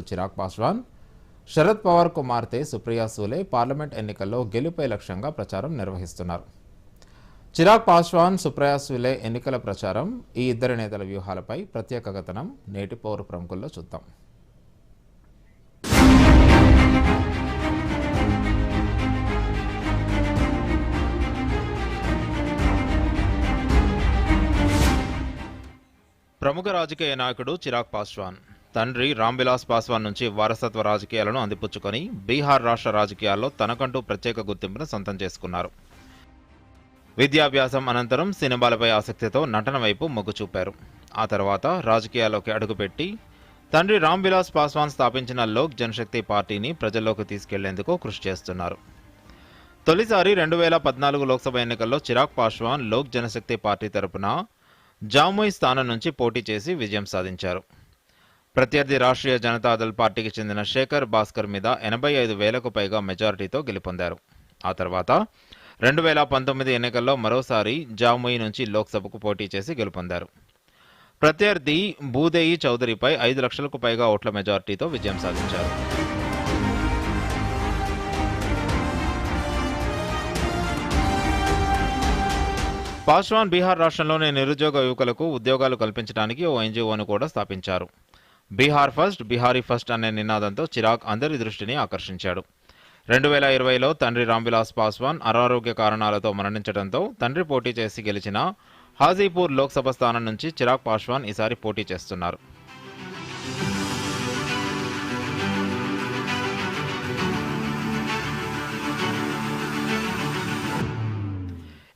చిరాగ్ పాస్వాన్ శరద్ పవార్ కుమార్తె సుప్రియా సూలే పార్లమెంట్ ఎన్నికల్లో గెలుపై లక్ష్యంగా ప్రచారం నిర్వహిస్తున్నారు. చిరాగ్ పాస్వాన్ సుప్రియా సూలే ఎన్నికల ప్రచారం ఈ ఇద్దరి నేతల వ్యూహాలపై ప్రత్యేక కథనం నేటి పౌరు ప్రముఖుల్లో చూద్దాం. ప్రముఖ రాజకీయ నాయకుడు చిరాగ్ పాస్వాన్. తండ్రి రామ్విలాస్ పాస్వాన్ నుంచి వారసత్వ రాజకీయాలను అందిపుచ్చుకొని బీహార్ రాష్ట్ర రాజకీయాల్లో తనకంటూ ప్రత్యేక గుర్తింపును సొంతం చేసుకున్నారు. విద్యాభ్యాసం అనంతరం సినిమాలపై ఆసక్తితో నటన వైపు మొగ్గు చూపారు. ఆ తర్వాత రాజకీయాల్లోకి అడుగుపెట్టి తండ్రి రామ్విలాస్ పాస్వాన్ స్థాపించిన లోక్ జనశక్తి పార్టీని ప్రజల్లోకి తీసుకెళ్ళేందుకు కృషి చేస్తున్నారు. తొలిసారి రెండు వేల పద్నాలుగు లోక్సభ ఎన్నికల్లో చిరాగ్ పాస్వాన్ లోక్ జనశక్తి పార్టీ తరపున జామోయ్ స్థానం నుంచి పోటీ చేసి విజయం సాధించారు. ప్రత్యర్థి రాష్ట్రీయ జనతాదళ్ పార్టీకి చెందిన శేఖర్ భాస్కర్ మీద ఎనభై ఐదు వేలకు పైగా మెజారిటీతో గెలుపొందారు. ఆ తర్వాత రెండు వేల పంతొమ్మిది ఎన్నికల్లో మరోసారి జాముయి నుంచి లోక్సభకు పోటీ చేసి గెలుపొందారు. ప్రత్యర్థి భూదేయి చౌదరిపై ఐదు లక్షలకు పైగా ఓట్ల మెజారిటీతో విజయం సాధించారు. పాస్వాన్ బీహార్ రాష్ట్రంలోని నిరుద్యోగ యువకులకు ఉద్యోగాలు కల్పించడానికి ఓ ఎన్జీఓను కూడా స్థాపించారు. బీహార్ ఫస్ట్ బీహారీ ఫస్ట్ అనే నినాదంతో చిరాగ్ అందరి దృష్టిని ఆకర్షించాడు. రెండు వేల ఇరవైలో తండ్రి రామ్విలాస్ పాస్వాన్ అనారోగ్య కారణాలతో మరణించడంతో తండ్రి పోటీ చేసి గెలిచిన హాజీపూర్ లోక్సభ స్థానం నుంచి చిరాగ్ పాస్వాన్ ఈసారి పోటీ చేస్తున్నారు.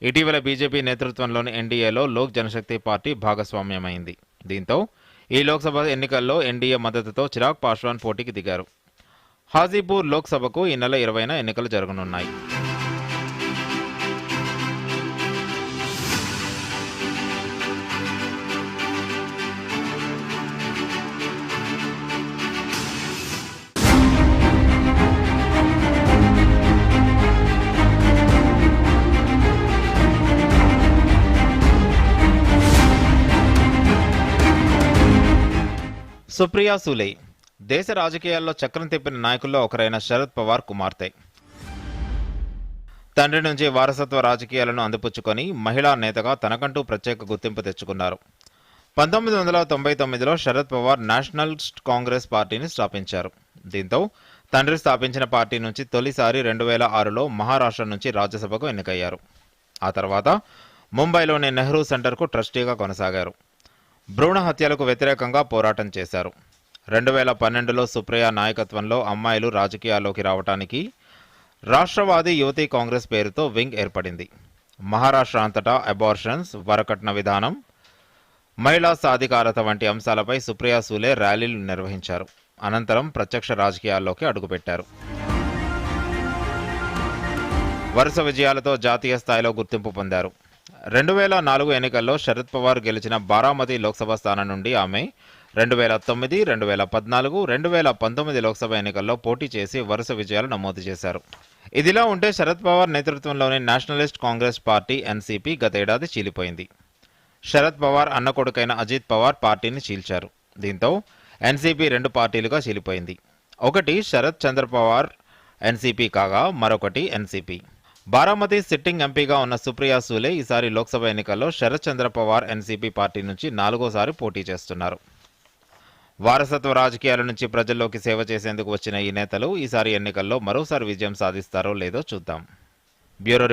ఇటీవల బీజేపీ నేతృత్వంలోని ఎన్డీఏలో లోక్ జనశక్తి పార్టీ భాగస్వామ్యమైంది. దీంతో ఈ లోక్సభ ఎన్నికల్లో ఎన్డీఏ మద్దతుతో చిరాగ్ పాస్వాన్ పోటీకి దిగారు. హాజీపూర్ లోక్సభకు ఈ నెల ఇరవైన ఎన్నికలు జరగనున్నాయి. సుప్రియా సూలే దేశ రాజకీయాల్లో చక్రం తిప్పిన నాయకుల్లో ఒకరైన శరద్ పవార్ కుమార్తె. తండ్రి నుంచి వారసత్వ రాజకీయాలను అందిపుచ్చుకొని మహిళా నేతగా తనకంటూ ప్రత్యేక గుర్తింపు తెచ్చుకున్నారు. పంతొమ్మిది వందల తొంభై తొమ్మిదిలో శరద్ పవార్ నేషనల్ కాంగ్రెస్ పార్టీని స్థాపించారు. దీంతో తండ్రి స్థాపించిన పార్టీ నుంచి తొలిసారి రెండు వేల ఆరులో మహారాష్ట్ర నుంచి రాజ్యసభకు ఎన్నికయ్యారు. ఆ తర్వాత ముంబైలోని నెహ్రూ సెంటర్కు ట్రస్టీగా కొనసాగారు. భ్రూణ హత్యలకు వ్యతిరేకంగా పోరాటం చేశారు. రెండు వేల పన్నెండులో సుప్రియ నాయకత్వంలో అమ్మాయిలు రాజకీయాల్లోకి రావటానికి రాష్ట్రవాది యువతి కాంగ్రెస్ పేరుతో వింగ్ ఏర్పడింది. మహారాష్ట్ర అంతటా అబార్షన్స్ వరకట్న విధానం మహిళా సాధికారత వంటి అంశాలపై సుప్రియా సూలే ర్యాలీలు నిర్వహించారు. అనంతరం ప్రత్యక్ష రాజకీయాల్లోకి అడుగుపెట్టారు. వరుస విజయాలతో జాతీయ స్థాయిలో గుర్తింపు పొందారు. రెండు వేల నాలుగు ఎన్నికల్లో శరద్ పవార్ గెలిచిన బారామతి లోక్సభ స్థానం నుండి ఆమె రెండు వేల తొమ్మిది రెండు వేల పద్నాలుగు రెండు వేల పంతొమ్మిది లోక్సభ ఎన్నికల్లో పోటీ చేసి వరుస విజయాలు నమోదు చేశారు. ఇదిలా ఉంటే శరద్ పవార్ నేతృత్వంలోని నేషనలిస్ట్ కాంగ్రెస్ పార్టీ ఎన్సీపీ గతేడాది చీలిపోయింది. శరద్ పవార్ అన్న కొడుకైన అజిత్ పవార్ పార్టీని చీల్చారు. దీంతో ఎన్సీపీ రెండు పార్టీలుగా చీలిపోయింది. ఒకటి శరద్ చంద్ర పవార్ ఎన్సీపీ కాగా మరొకటి ఎన్సీపీ. బారామతి సిట్టింగ్ ఎంపీగా ఉన్న సుప్రియా సూలే ఈసారి లోక్సభ ఎన్నికల్లో శరత్చంద్ర పవార్ ఎన్సీపీ పార్టీ నుంచి నాలుగోసారి పోటీ చేస్తున్నారు. వారసత్వ రాజకీయాల నుంచి ప్రజల్లోకి సేవ చేసేందుకు వచ్చిన ఈ నేతలు ఈసారి ఎన్నికల్లో మరోసారి విజయం సాధిస్తారో లేదో చూద్దాం. బ్యూరో